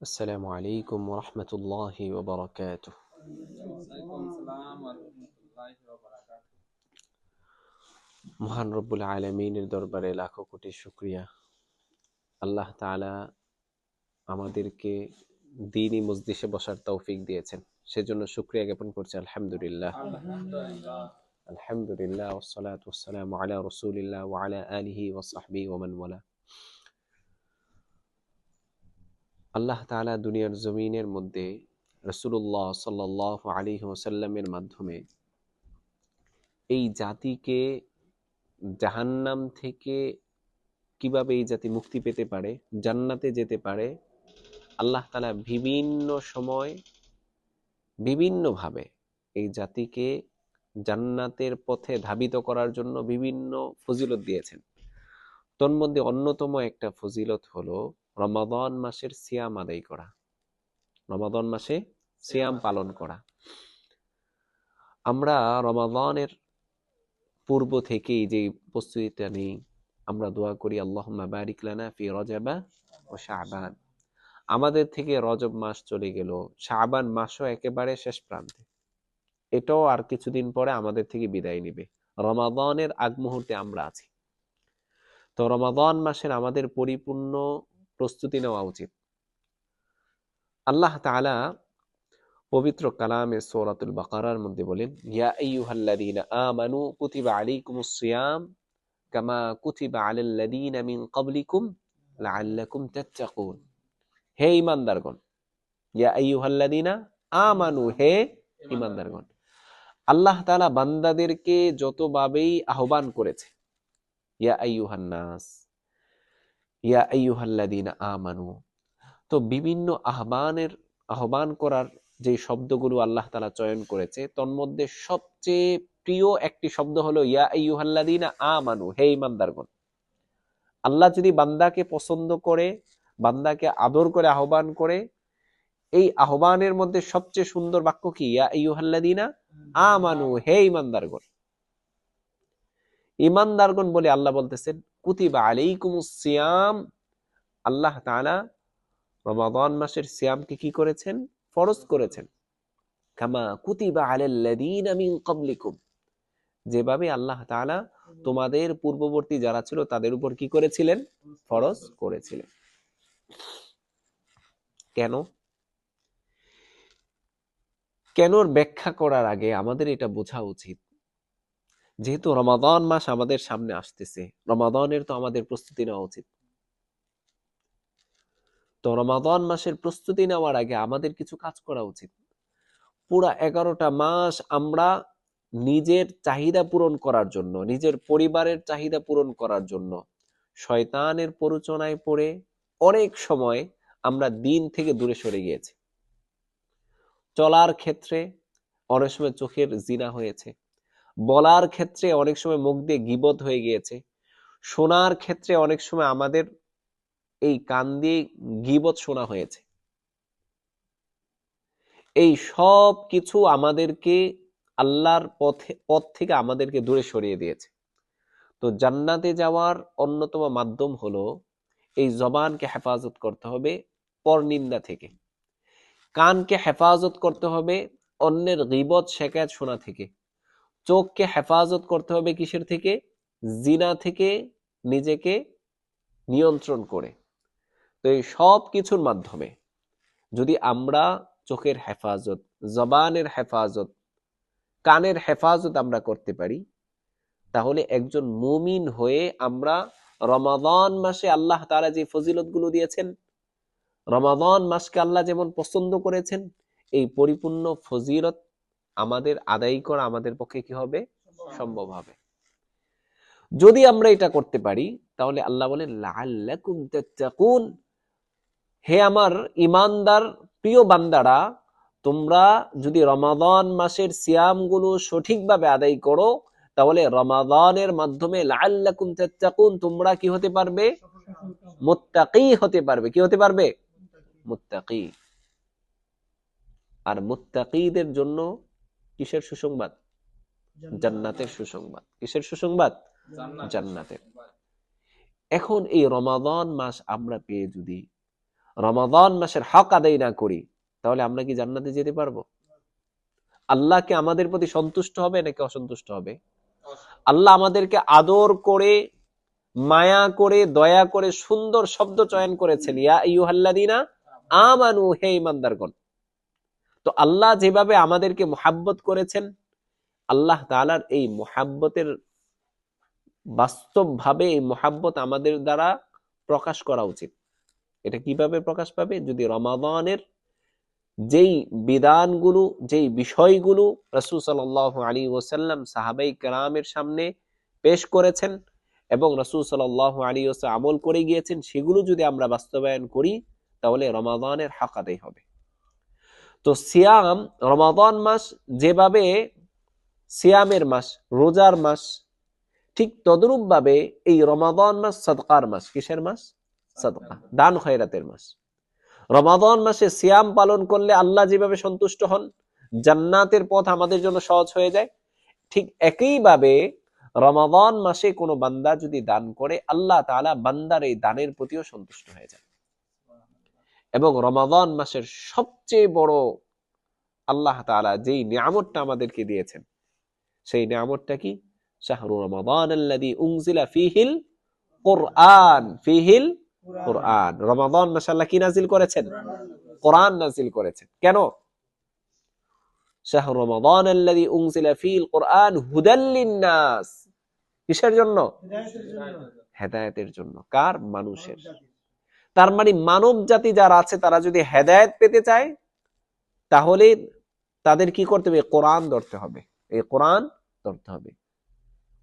السلام عليكم ورحمة الله وبركاته ওয়ালাইকুম আসসালাম ওয়া রাহমাতুল্লাহি ওয়া বারাকাতুহু মহান রব্বুল আলমিনের দরবারে লাখো কোটি শুক্রিয়া আল্লাহ তাআলা আমাদেরকে দিনই মজলিসে বসার তৌফিক দিয়েছেন সেজন্য শুক্রিয়া জ্ঞাপন করছি আলহামদুলিল্লাহ আলহামদুলিল্লাহ আলহামদুলিল্লাহ ওসসালাতু ওয়াসসালামু আলা রাসূলিল্লাহ ওয়া আলা আলিহি ওয়া সাহবিহি ওয়া মান ওয়ালা আল্লাহ তাআলা দুনিয়ার জমিনের মধ্যে রসুল্লাহ সাল্লাল্লাহু আলাইহি ওয়াসাল্লামের মাধ্যমে এই জাতিকে জাহান্নাম থেকে কীভাবে এই জাতি মুক্তি পেতে পারে, জান্নাতে যেতে পারে, আল্লাহ তাআলা বিভিন্ন সময় বিভিন্নভাবে এই জাতিকে জান্নাতের পথে ধাবিত করার জন্য বিভিন্ন ফজিলত দিয়েছেন। তন্মধ্যে অন্যতম একটা ফজিলত হলো রমাদান মাসের সিয়াম আদায় করা। রমাদান মাসে সিয়াম পালন করা। আমরা রমাদানের পূর্ব থেকেই যে প্রস্তুতিটা নেই আমরা দোয়া করি আল্লাহুম্মা বারিক লানা ফি রজাবা ও শাবান। আমাদের থেকে রজব মাস চলে গেল শাবান মাসও একেবারে শেষ প্রান্তে। এটাও আর কিছুদিন পরে আমাদের থেকে বিদায় নিবে। রমাদনের আগ মুহূর্তে আমরা আছি। তো রমাদান মাসের আমাদের পরিপূর্ণ প্রস্তুতি নেওয়া উচিত। আল্লাহ তাআলা পবিত্র কালামে সূরাতুল বাকারার মধ্যে বলেন, ইয়া আইয়ুহাল্লাযীনা আমানু কুতিবা আলাইকুমুস সিয়াম কামা কুতিবা আলাল লাযীনা মিন ক্বাবলিকুম লাআল্লাকুম তাত্তাকুন। হে ঈমানদারগণ, ইয়া আইয়ুহাল্লাযীনা আমানু, হে ঈমানদারগণ, আল্লাহ তাআলা বান্দাদেরকে যতভাবেই আহ্বান করেছে, ইয়া আইয়ুহান নাস ইয়া আইয়ুহাল্লাযীনা আমানু। তো বিভিন্ন আহ্বানের, আহ্বান করার যে শব্দগুলো আল্লাহ তাআলা চয়ন করেছে, তন্মধ্যে সবচেয়ে প্রিয় একটি শব্দ হলো ইয়া আইয়ুহাল্লাযীনা আমানু, হে ঈমানদারগণ। আল্লাহ যদি বান্দাকে পছন্দ করে, বান্দাকে আদর করে, আহ্বান করে, এই আহ্বানের মধ্যে সবচেয়ে সুন্দর বাক্য কি? ইয়া আইয়ুহাল্লাযীনা আমানু, হে ঈমানদারগণ। ঈমানদারগণ বলে আল্লাহ বলতেছেন কুতিবা আলাইকুমুস সিয়াম। আল্লাহ তাআলা রমাদান মাসের সিয়ামকে কি করেছেন? ফরজ করেছেন। কামা কুতিবা আলাল্লাযীনা মিন ক্বাবলিকুম। যেভাবে আল্লাহ তাআলা তোমাদের পূর্ববর্তী যারা ছিল তাদের উপর কি করেছিলেন? ফরজ করেছিলেন। কেন? কেনর ব্যাখ্যা করার আগে আমাদের এটা বোঝা উচিত যেহেতু রমাদান মাস আমাদের সামনে আসতেছে, রমাদানের তো আমাদের প্রস্তুতি নেওয়া উচিত। তো রমাদান মাসের প্রস্তুতি নেওয়ার আগে আমাদের কিছু কাজ করা উচিত। পুরা এগারোটা মাস আমরা নিজের চাহিদা পূরণ করার জন্য, নিজের পরিবারের চাহিদা পূরণ করার জন্য শয়তানের প্ররোচনায় পড়ে অনেক সময় আমরা দিন থেকে দূরে সরে গিয়েছি। চলার ক্ষেত্রে অনেক সময় চোখের জিনা হয়েছে। বলার ক্ষেত্রে অনেক সময় মুখ দিয়ে গিবত হয়ে গিয়েছে। শোনার ক্ষেত্রে অনেক সময় আমাদের এই কান দিয়ে গিবত শোনা হয়েছে। এই সব কিছু আমাদেরকে আল্লাহর পথে, পথ থেকে আমাদেরকে দূরে সরিয়ে দিয়েছে। তো জান্নাতে যাওয়ার অন্যতম মাধ্যম হলো এই জবানকে হেফাজত করতে হবে পরনিন্দা থেকে। কানকে হেফাজত করতে হবে অন্যের গিবত শেখায় শোনা থেকে। চোখকে হেফাজত করতে হবে কিসের থেকে? জিনা থেকে নিজেকে নিয়ন্ত্রণ করে। তো এই সব কিছুর মাধ্যমে যদি আমরা চোখের হেফাজত, জবানের হেফাজত, কানের হেফাজত আমরা করতে পারি, তাহলে একজন মুমিন হয়ে আমরা রমাদান মাসে আল্লাহ তারা যে ফজিলতগুলো দিয়েছেন, রমাদান মাসকে আল্লাহ যেমন পছন্দ করেছেন, এই পরিপূর্ণ ফজিলত আমাদের আদায় করা আমাদের পক্ষে কি হবে? সম্ভব হবে। যদি আমরা এটা করতে পারি তাহলে আল্লাহ বলে হে আমার ইমানদার প্রিয় বান্দারা তোমরা যদি রমাদান মাসের সিয়ামগুলো সঠিকভাবে আদায় করো তাহলে রমাদানের মাধ্যমে লাআল্লাকুম তাত্তাকুন তোমরা কি হতে পারবে? মুত্তাকি হতে পারবে। কি হতে পারবে? মুত্তাকি। আর মুত্তাকিদের জন্য কিসের সুসংবাদ? জান্নাতের। সুসংবাদ। কিসের সুসংবাদ? জান্নাতের। এখন এই রমাদান মাস আমরা পেয়ে যদি রমাদান মাসের হক আদায় না করি তাহলে আমরা কি জান্নাতে যেতে পারব? আল্লাহকে আমাদের প্রতি সন্তুষ্ট হবে নাকি অসন্তুষ্ট হবে? আল্লাহ আমাদেরকে আদর করে মায়া করে দয়া করে সুন্দর শব্দ চয়ন করেছেন ইয়া ইউহাল্লাদিনা আমানু হে ইমানদারগণ তো আল্লাহ যেভাবে আমাদেরকে মোহাব্বত করেছেন, আল্লাহ তাআলার এই মোহাব্বতের বাস্তবভাবে এই মোহাব্বত আমাদের দ্বারা প্রকাশ করা উচিত। এটা কীভাবে প্রকাশ পাবে? যদি রমাদানের যেই বিধানগুলো, যেই বিষয়গুলো রসুল সাল আলী ওসাল্লাম সাহাবাই কেরামের সামনে পেশ করেছেন এবং রসুল সাল আলী ওসা আমল করে গিয়েছেন, সেগুলো যদি আমরা বাস্তবায়ন করি, তাহলে রমাদানের হাকাতেই হবে। তো সিয়াম রমাদান মাস যেভাবে সিয়ামের মাস রোজার মাস ঠিক তদরূপভাবে এই রমাদান মাস সদকার মাস। কিসের মাস? সদকা। দান খয়রাতের মাস। রমাদান মাসে সিয়াম পালন করলে আল্লাহ যেভাবে সন্তুষ্ট হন জান্নাতের পথ আমাদের জন্য সহজ হয়ে যায়। ঠিক একইভাবে রমাদান মাসে কোনো বান্দা যদি দান করে আল্লাহ তাআলা বান্দার এই দানের প্রতিও সন্তুষ্ট হয়ে যায়। এবং রমাদান মাসের সবচেয়ে বড় আল্লাহ তাআলা যেই নিয়ামতটা আমাদেরকে দিয়েছেন সেই নিয়ামতটা কি? শাহরু রমাদান ফীহিল কোরআন ফীহিল কোরআন। রমাদান মাসে আল্লাহ কি নাজিল করেছেন? কোরআন নাজিল করেছেন। কেন? শাহরু রমাদান আল্লাযী উনজিলা ফীহিল কোরআন হুদাল কিসের জন্য। হেদায়েতের জন্য। কার? মানুষের। তার মানে মানব জাতি যারা আছে, তারা যদি হেদায়েত পেতে চায়, তাহলে তাদের কি করতে হবে? কোরআন ধরতে হবে। এই কোরআন ধরতে হবে।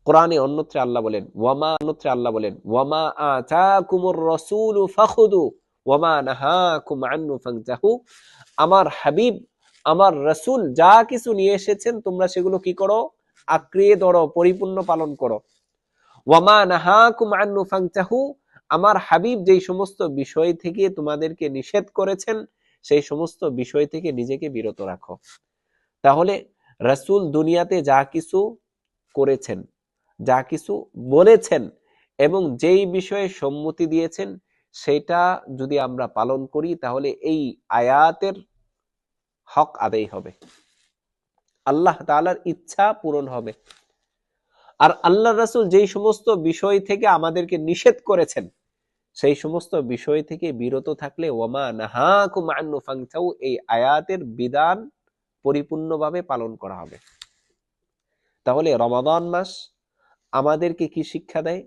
কোরআনে অন্যত্রে আল্লাহ বলেন, ওয়ামা অন্যত্রে আল্লাহ বলেন, ওয়ামা আতাকুমুর রাসূলু ফাখুদু ওয়ামা ফানতাহু আমার হাবিব, আমার রসুল যা কিছু নিয়ে এসেছেন, তোমরা সেগুলো কি করো? আঁকড়িয়ে ধরো, পরিপূর্ণ পালন করো। ওয়ামা নাহাকুম আনহু ফানতাহু আমার হাবিব যেই সমস্ত বিষয় থেকে তোমাদেরকে নিষেধ করেছেন, সেই সমস্ত বিষয় থেকে নিজেকে বিরত রাখো। তাহলে রাসূল দুনিয়াতে যা কিছু করেছেন, যা কিছু বলেছেন এবং যেই বিষয়ে সম্মতি দিয়েছেন, সেটা যদি আমরা পালন করি, তাহলে এই আয়াতের হক আদায় হবে। আল্লাহ তাআলার ইচ্ছা পূরণ হবে। আর আল্লাহ রাসূল যেই সমস্ত বিষয় থেকে আমাদেরকে নিষেধ করেছেন সেই সমস্ত বিষয় থেকে বিরত থাকলে ওয়ামা নাহাকুম আন্নু ফাংচাউ এই আয়াতের বিধান পরিপূর্ণভাবে পালন করা হবে। তাহলে রমাদান মাস আমাদেরকে কি শিক্ষা দেয়?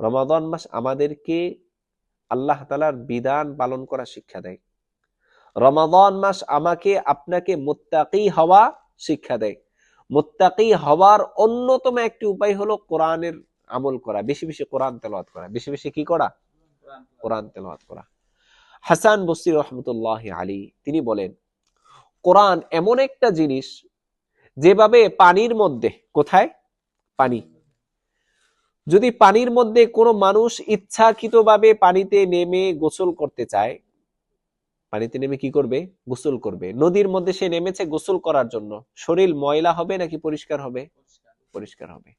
রমাদান মাস আমাদেরকে আল্লাহ তালার বিধান পালন করা শিক্ষা দেয়। রমাদান মাস আমাকে আপনাকে মোত্তাকি হওয়া শিক্ষা দেয়। মোত্তাকি হওয়ার অন্যতম একটি উপায় হলো কোরআনের আমল করা, বেশি বেশি কোরআন তেলাওয়াত করা। বেশি বেশি কি করা? কোরআন তেলাওয়াত করা। হাসান বসির রহমতুল্লাহ আলী তিনি বলেন কোরআন এমন একটা জিনিস যেভাবে পানির মধ্যে কোথায়? পানি। যদি পানির মধ্যে কোনো মানুষ ইচ্ছাকৃতভাবে পানিতে নেমে গোসল করতে চায় পানিতে নেমে কি করবে? গোসল করবে। নদীর মধ্যে সে নেমেছে গোসল করার জন্য। শরীর ময়লা হবে নাকি পরিষ্কার হবে? পরিষ্কার হবে।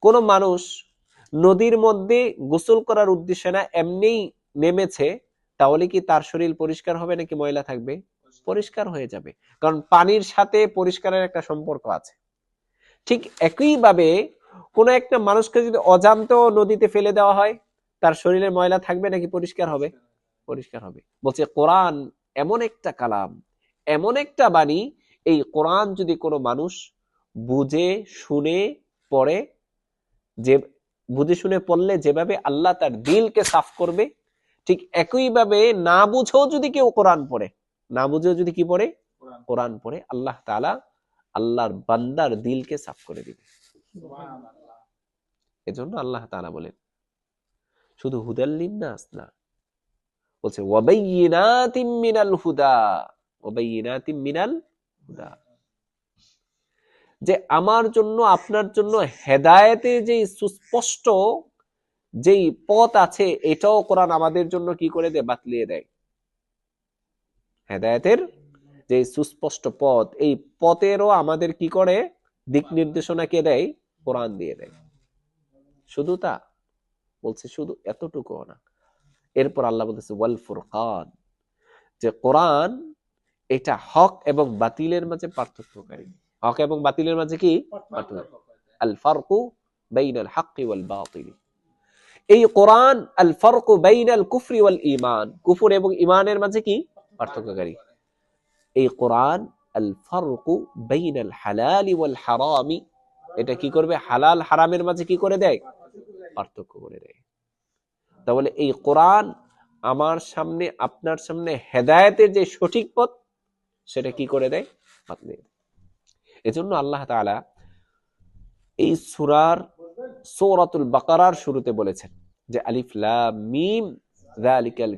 কোন মানুষ নদীর মধ্যে গোসল করার উদ্দেশ্যে না এমনিই নেমেছে, তাহলে কি তার শরীর পরিষ্কার হবে নাকি ময়লা থাকবে? পরিষ্কার হয়ে যাবে। কারণ পানির সাথে পরিষ্কারের একটা সম্পর্ক আছে। ঠিক একইভাবে কোনো একটা মানুষকে যদি অজান্ত নদীতে ফেলে দেওয়া হয়, তার শরীরে ময়লা থাকবে নাকি পরিষ্কার হবে? পরিষ্কার হবে। বলছে কোরআন এমন একটা কালাম, এমন একটা বাণী, এই কোরআন যদি কোনো মানুষ বুঝে, শুনে, পড়ে যে বুঝে শুনে পড়লে যেভাবে আল্লাহ তার দিলকে সাফ করবে ঠিক একইভাবে না বুঝেও যদি কেউ কোরআন পড়ে না বুঝেও যদি কি পড়ে? কোরআন। পড়ে আল্লাহ তাআলা আল্লাহর বান্দার দিলকে সাফ করে দিবে। এজন্য আল্লাহ তাআলা বলেন শুধু হুদাল্লিন নাস না বলছে ওয়াবাইয়িনাতিম মিনাল হুদা ওয়াবাইয়িনাতিম মিনাল হুদা। যে আমার জন্য, আপনার জন্য হেদায়েতে যে সুস্পষ্ট যেই পথ আছে, এটাও কোরআন আমাদের জন্য কি করে দেয়? বাতলিয়ে দেয়। হেদায়েতের যে সুস্পষ্ট পথ, এই পথেরও আমাদের কি করে? দিক নির্দেশনা কে দেয়, কোরআন দিয়ে দেয়। শুধু তা? বলছে শুধু এতটুকু না। এরপর আল্লাহ বলতেছে, ওয়াল ফুরকান যে কোরআন এটা হক এবং বাতিলের মাঝে পার্থক্যকারী। হক এবং বাতিলের মাঝে কি? আল ফারকু বাইনাল হাক্কি ওয়াল বাতিল। এই কোরআন আল ফারকু বাইনাল কুফরি ওয়াল ঈমান। কুফর এবং ঈমানের মাঝে কি? পার্থক্যকারী। এই কোরআন আল ফারকু বাইনাল হালালি ওয়াল হারামি। এটা কি করবে? হালাল হারামের মাঝে কি করে দেয়? পার্থক্য করে দেয়। তাহলে এই কোরআন আমার সামনে, আপনার সামনে হেদায়েতের যে সঠিক পথ, সেটা কি করে দেয়? বাতলে। এজন্য আল্লাহ তাআলা এই সূরার সূরাতুল বাকারার শুরুতে বলেছেন যে আলিফ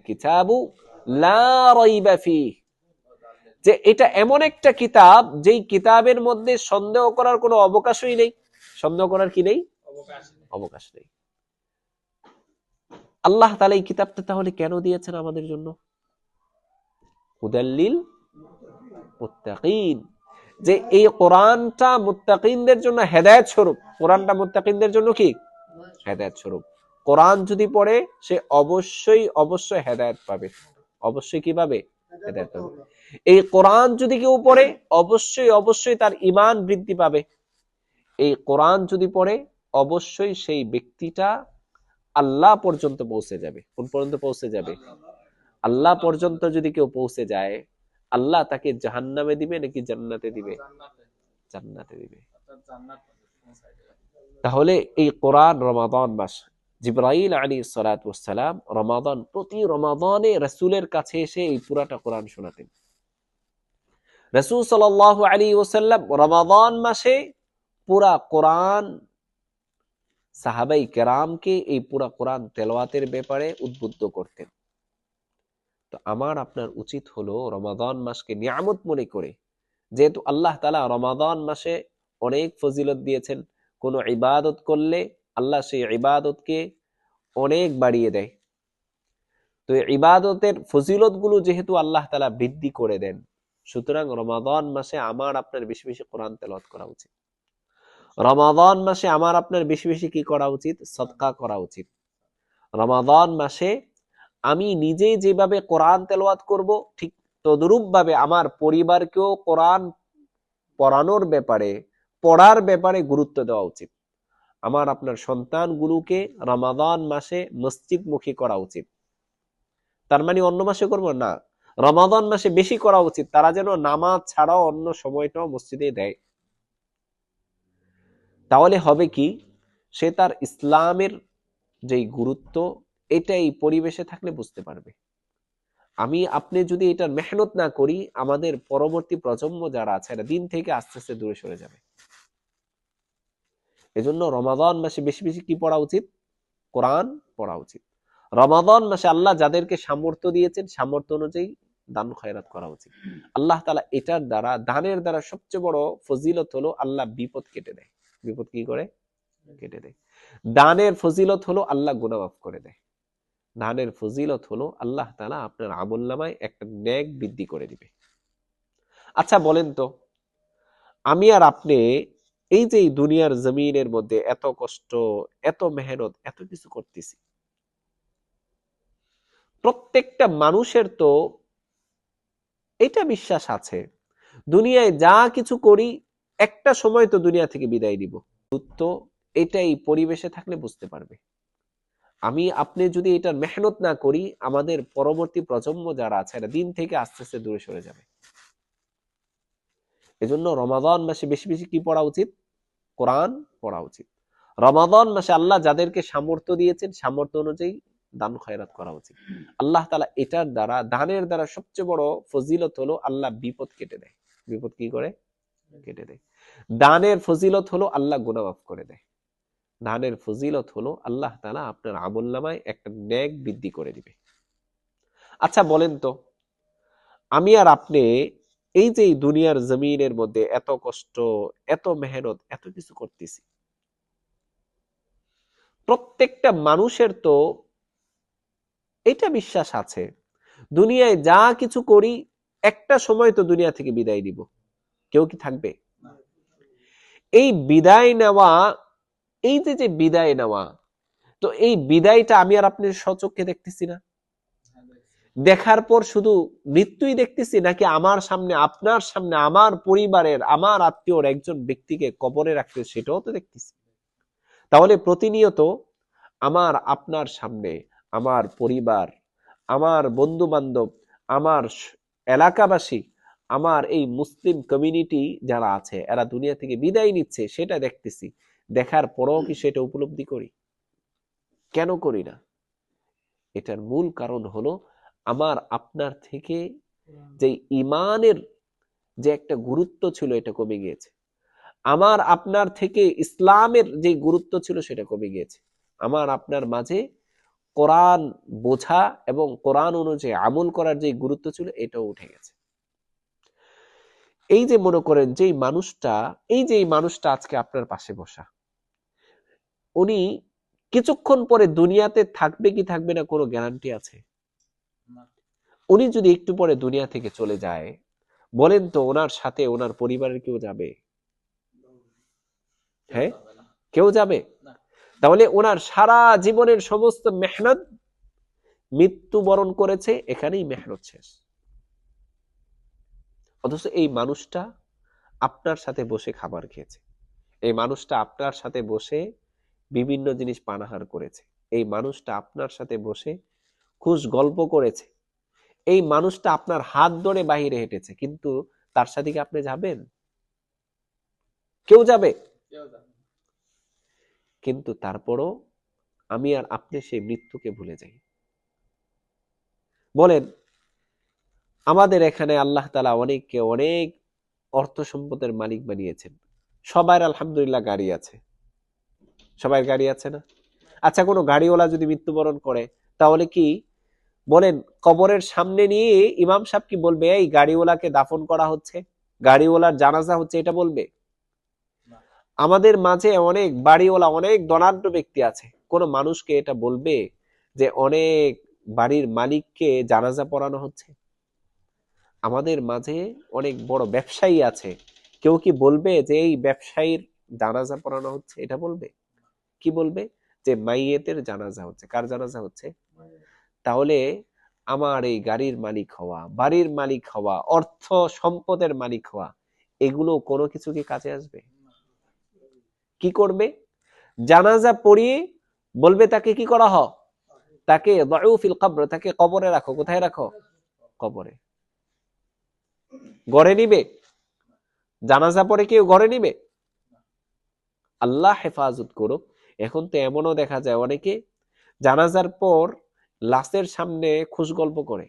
কিতাবু লা ফিহ। যে এটা এমন একটা কিতাব যেই কিতাবের মধ্যে সন্দেহ করার কোনো অবকাশই নেই। সন্দেহ করার কি নেই? অবকাশ নেই। আল্লাহ তাআলা এই কিতাবটা তাহলে কেন দিয়েছেন আমাদের জন্য? হুদাল্লিল যে এই কোরআনটা মুত্তাকিনদের জন্য হেদায়েত স্বরূপ। কোরআনটা মুত্তাকিনদের জন্য কি? হেদায়েত স্বরূপ। কোরআন যদি পড়ে, সে অবশ্যই অবশ্যই হেদায়েত পাবে। অবশ্যই কি পাবে? হেদায়েত পাবে। এই কোরআন যদি কেউ পড়ে, অবশ্যই অবশ্যই তার ইমান বৃদ্ধি পাবে। এই কোরআন যদি পড়ে, অবশ্যই সেই ব্যক্তিটা আল্লাহ পর্যন্ত পৌঁছে যাবে। কোন পর্যন্ত পৌঁছে যাবে? আল্লাহ পর্যন্ত যদি কেউ পৌঁছে যায় আল্লাহ তাকে জাহান্নামে দিবে নাকি জান্নাতে দিবে জান্নাতে। দিবে। তাহলে এই কোরআন রমাদান মাস জিব্রাইল আলী সালাম রমাদান প্রতি রমাদানে রসুলের কাছে এসে এই পুরাটা কোরআন শোনাতেন রসুল সাল আলী ওসাল্লাম রমাদান মাসে পুরা কোরআন সাহাবাই কেরামকে এই পুরা কোরআন তেলাওয়াতের ব্যাপারে উদ্বুদ্ধ করতেন তো আমার আপনার উচিত হলো রমাদান মাসকে নিয়ামত মনে করে। যেহেতু আল্লাহ তালা রমাদান মাসে অনেক ফজিলত দিয়েছেন, কোনো ইবাদত করলে আল্লাহ সেই ইবাদতকে অনেক বাড়িয়ে দেয়। তো ইবাদতের ফজিলতগুলো যেহেতু আল্লাহ তালা বৃদ্ধি করে দেন, সুতরাং রমাদান মাসে আমার আপনার বেশি বেশি কোরআন তেলাওয়াত করা উচিত। রমাদান মাসে আমার আপনার বেশি বেশি কি করা উচিত? সদকা করা উচিত। রমাদান মাসে আমি নিজে যেভাবে কোরআন তেলাওয়াত করব, ঠিক তদরূপ ভাবে আমার পরিবারকেও কোরআন পড়ানোর ব্যাপারে, পড়ার ব্যাপারে গুরুত্ব দেওয়া উচিত। আমার আপনার সন্তানগুলোকে রমাদান মাসে মসজিদমুখী করা উচিত। তার মানে অন্য মাসে করব না? রমাদান মাসে বেশি করা উচিত। তারা যেন নামাজ ছাড়াও অন্য সময়টাও মসজিদে দেয়। তাহলে হবে কি? সে তার ইসলামের যেই গুরুত্ব এটা এই পরিবেশে থাকলে বুঝতে পারবে। আমি, আপনি যদি এটার মেহনত না করি, আমাদের পরবর্তী প্রজন্ম যারা আছে, এরা দিন থেকে আস্তে আস্তে দূরে সরে যাবে। এজন্য রমাদান মাসে বেশি বেশি কি পড়া উচিত? কোরআন পড়া উচিত। রমাদান মাসে আল্লাহ যাদেরকে সামর্থ্য দিয়েছেন, সামর্থ্য অনুযায়ী দান খয়রাত করা উচিত। আল্লাহ তালা এটার দ্বারা, দানের দ্বারা সবচেয়ে বড় ফজিলত হলো আল্লাহ বিপদ কেটে দেয়। বিপদ কি করে? কেটে দেয়। দানের ফজিলত হলো আল্লাহ গুনাহ মাফ করে দেয়। দানের ফজিলত হলো আল্লাহ তালা আপনার আমল নামায় একটা ন্যাক বৃদ্ধি করে দিবে। আচ্ছা বলেন তো, আমি আর আপনি এই যে দুনিয়ার জমিনের মধ্যে এত কষ্ট, এত মেহনত, এত কিছু করতেছি, প্রত্যেকটা মানুষের তো এটা বিশ্বাস আছে, দুনিয়ায় যা কিছু করি, একটা সময় তো দুনিয়া থেকে বিদায় নিব। তো এটা এই পরিবেশে থাকলে বুঝতে পারবে। আমি আপনি যদি এটা মেহনত না করি, আমাদের পরবর্তী প্রজন্ম যারা আছে দিন থেকে আস্তে আস্তে দূরে সরে যাবে। এজন্য রমাদান মাসে বেশি বেশি কি পড়া উচিত? কোরআন পড়া উচিত। রমাদান মাসে আল্লাহ যাদেরকে সামর্থ্য দিয়েছেন, সামর্থ্য অনুযায়ী দান খয়রাত করা উচিত। আল্লাহ তালা এটার দ্বারা, দানের দ্বারা সবচেয়ে বড় ফজিলত হলো আল্লাহ বিপদ কেটে দেয়। বিপদ কি করে? কেটে দেয়। দানের ফজিলত হলো আল্লাহ গুনাহ মাফ করে দেয়। দানের ফজিলত হলো আল্লাহ তালা আপনার আমল নামায় একটা ন্যাক বৃদ্ধি করে দিবে। আচ্ছা বলেন তো, আমি আর আপনি এই যে দুনিয়ার জমিনের মধ্যে এত কষ্ট, এত মেহনত, এত কিছু করতেছি, প্রত্যেকটা মানুষের তো এটা বিশ্বাস আছে, দুনিয়ায় যা কিছু করি, একটা সময় তো দুনিয়া থেকে বিদায় দিব কেউ কি থাকবে? এই বিদায় নেওয়া এই যে যে বিদায় নেওয়া, তো এই বিদায়টা আমি আর আপনি সচক্ষে দেখতেছি না? দেখার পর শুধু মৃত্যুই দেখতেছি নাকি আমার সামনে, আপনার সামনে, আমার পরিবারের, আমার আত্মীয়র একজন ব্যক্তিকে কবরে রাখতে সেটাও তো দেখতেছি। তাহলে প্রতিনিয়ত আমার, আপনার সামনে, আমার পরিবার, আমার বন্ধু বান্ধব আমার এলাকাবাসী, আমার এই মুসলিম কমিউনিটি যারা আছে, এরা দুনিয়া থেকে বিদায় নিচ্ছে, সেটা দেখতেছি। দেখার পরও কি সেটা উপলব্ধি করি? কেন করি না? এটার মূল কারণ হলো আমার, আপনার থেকে যে ইমানের যে একটা গুরুত্ব ছিল এটা কমে গিয়েছে। আমার, আপনার থেকে ইসলামের যে গুরুত্ব ছিল সেটা কমে গিয়েছে। আমার, আপনার মাঝে কোরআন বোঝা এবং কোরআন অনুযায়ী আমল করার যে গুরুত্ব ছিল এটাও উঠে গেছে। এই যে মনে করেন যে মানুষটা, এই যে মানুষটা আজকে আপনার পাশে বসা উনি কিছুক্ষণ পরে দুনিয়াতে থাকবে কি থাকবে না কোনো গ্যারান্টি আছে? উনি যদি একটু পরে দুনিয়া থেকে চলে যায় বলেন তো ওনার সাথে ওনার পরিবারের কেউ যাবে? হ্যাঁ? কেউ যাবে? তাহলে ওনার সারা জীবনের সমস্ত মেহনত মৃত্যুবরণ করেছে এখানেই মেহনত শেষ। অথচ এই মানুষটা আপনার সাথে বসে খাবার খেয়েছে। এই মানুষটা আপনার সাথে বসে বিভিন্ন জিনিস পানাহার করেছে। এই মানুষটা আপনার সাথে বসে খুশ গল্প করেছে। এই মানুষটা আপনার হাত ধরে বাহিরে হেঁটেছে কিন্তু তার সাথে কি আপনি যাবেন? কেউ যাবে। কিন্তু তারপরও আমি আর আপনি সেই মৃত্যুকে ভুলে যাই। বলেন আমাদের এখানে আল্লাহ তালা অনেককে অনেক অর্থ সম্পদের মালিক বানিয়েছেন। সবার আলহামদুলিল্লাহ গাড়ি আছে। সবার গাড়ি আছে না? আচ্ছা কোনো গাড়িওয়ালা যদি মৃত্যুবরণ করে তাহলে কি বলেন কবরের সামনে নিয়ে ইমাম সাহেব কি বলবে এই গাড়িওয়ালাকে দাফন করা হচ্ছে? গাড়িওয়ালার জানাজা হচ্ছে এটা বলবে? আমাদের মাঝে অনেক বাড়িওয়ালা অনেক ধনাঢ্য ব্যক্তি আছে। কোন মানুষকে এটা বলবে যে অনেক বাড়ির মালিককে জানাজা পড়ানো হচ্ছে? আমাদের মাঝে অনেক বড় ব্যবসায়ী আছে। কেউ কি বলবে যে এই ব্যবসায়ীর জানাজা পড়ানো হচ্ছে এটা বলবে? কি বলবে? যে মাইয়েতের জানাজা হচ্ছে। কার জানাজা হচ্ছে? তাহলে আমার এই গাড়ির মালিক হওয়া, বাড়ির মালিক হওয়া, অর্থ সম্পদের মালিক হওয়া, এগুলো কোনো কিছু কি কাজে আসবে? কি করবে? জানাজা পড়িয়ে বলবে তাকে কি করা হ তাকে ফিল কবর, তাকে কবরে রাখো। কোথায় রাখো? কবরে। গড়ে নিবে? জানাজা পরে কেউ ঘরে নিবে? আল্লাহ হেফাজত করুক। এখন তো এমনও দেখা যায় অনেকে জানাজার পর লাশের সামনে খুশ গল্প করে।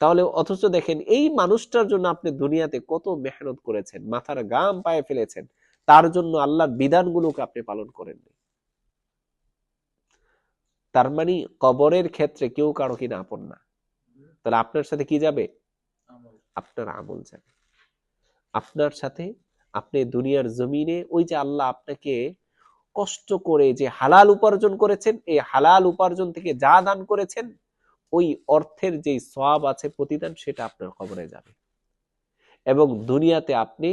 তাহলে অথচ দেখেন এই মানুষটার জন্য আপনি দুনিয়াতে কত মেহনত করেছেন মাথার গাম পায়ে ফেলেছেন তার জন্য আল্লাহর বিধানগুলোকে আপনি পালন করেননি তার মানে কবরের ক্ষেত্রে কেউ কারও কিনা আপন না। তাহলে আপনার সাথে কি যাবে? আপনার আমল যাবে। আপনার সাথে আপনি দুনিয়ার জমিনে ওই যে আল্লাহ আপনাকে কষ্ট করে যে হালাল উপার্জন করেছেন, এই হালাল উপার্জন থেকে যা দান করেছেন, ওই অর্থের যেই সওয়াব আছে প্রতিদান, সেটা আপনার খবরে যাবে। এবং দুনিয়াতে আপনি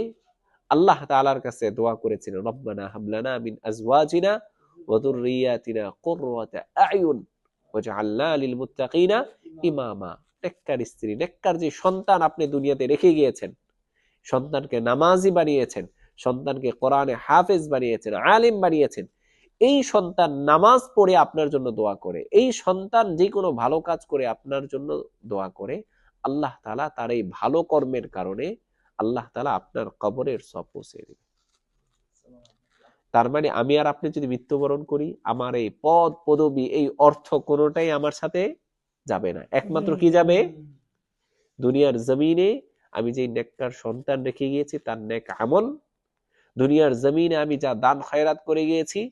আল্লাহ তালার কাছে দোয়া করেছেন, রব্বানা হামলানা মিন আজওয়াজিনা ওয়া যুররিয়াতিনা কুররাতা আয়ুন ওয়াজআলনা লিল মুত্তাকিনা ইমামা। নেককার স্ত্রী, নেককার যে সন্তান আপনি দুনিয়াতে রেখে গিয়েছেন, সন্তানকে নামাজি বানিয়েছেন সন্তানকে কোরআনে হাফেজ বানিয়েছেন, আলিম বানিয়েছেন, এই সন্তান নামাজ পড়ে আপনার জন্য দোয়া করে, এই সন্তান যে কোনো ভালো কাজ করে আপনার জন্য দোয়া করে, আল্লাহ তালা তার এই ভালো কর্মের কারণে আল্লাহ তালা আপনার কবরের সব পৌঁছে দেবে। তার মানে আমি আর আপনি যদি মৃত্যুবরণ করি, আমার এই পদ, পদবি, এই অর্থ কোনোটাই আমার সাথে যাবে না। একমাত্র কি যাবে? দুনিয়ার জমিনে আমি যে নেককার সন্তান রেখে গিয়েছি, তার নেক আমল দুনিয়ার জমিনে আমি যা দান, খয়রাত করে গিয়েছি,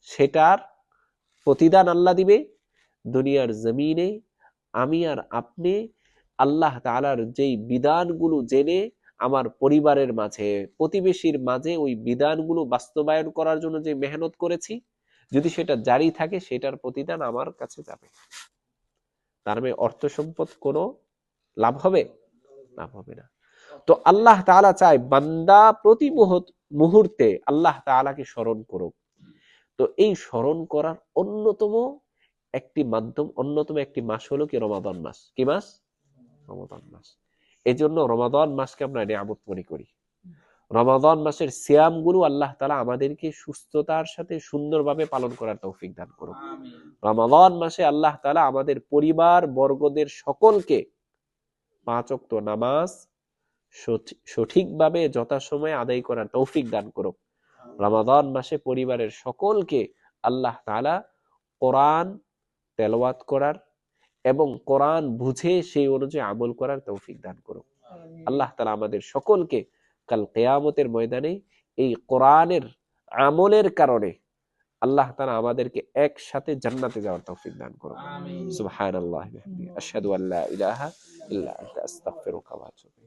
সেটার প্রতিদান আল্লাহ দিবে। দুনিয়ার জমিনে আমি আর আপনি আল্লাহ তাআলার যেই বিধানগুলো জেনে আমার পরিবারের মাঝে, প্রতিবেশীর মাঝে ওই বিধানগুলো বাস্তবায়ন করার জন্য যে মেহনত করেছি, যদি সেটা জারি থাকে, সেটার প্রতিদান আমার কাছে যাবে। তার মানে অর্থ সম্পদ কোনো লাভ হবে? লাভ হবে না। তো আল্লাহ তাআলা চায় বান্দা প্রতি মুহূর্ত- মুহূর্তে আল্লাহ তাআলাকে স্মরণ করুক। তো এই স্মরণ করার অন্যতম একটি মাধ্যম অন্যতম একটি মাস হলো কি? রমাদান মাস। কি মাস? রমাদান মাস। এই জন্য রমাদান মাসকে আমরা নিয়ামত মনে করি। রমাদান মাসের সিয়ামগুলো আল্লাহ তালা আমাদেরকে সুস্থতার সাথে সুন্দরভাবে পালন করার তৌফিক দান করুন আমিন। রমাদান মাসে আল্লাহ তালা আমাদের পরিবার বর্গদের সকলকে পাঁচ ওয়াক্ত নামাজ সঠিকভাবে যথাসময়ে আদায় করার তৌফিক দান করুক। রমাদান মাসে পরিবারের সকলকে আল্লাহ তালা কোরআন তেলাওয়াত করার এবং কোরআন বুঝে সেই অনুযায়ী আমল করার তৌফিক দান করুক। আল্লাহ তালা আমাদের সকলকে কাল কেয়ামতের ময়দানে এই কোরআনের আমলের কারণে আল্লাহ তারা আমাদেরকে একসাথে জান্নাতে যাওয়ার তৌফিক দান করুন। সুবহান আল্লাহ। আশহাদু আল্লা ইলাহা ইল্লা আনতা আস্তাগফিরুকা ওয়া আতুবু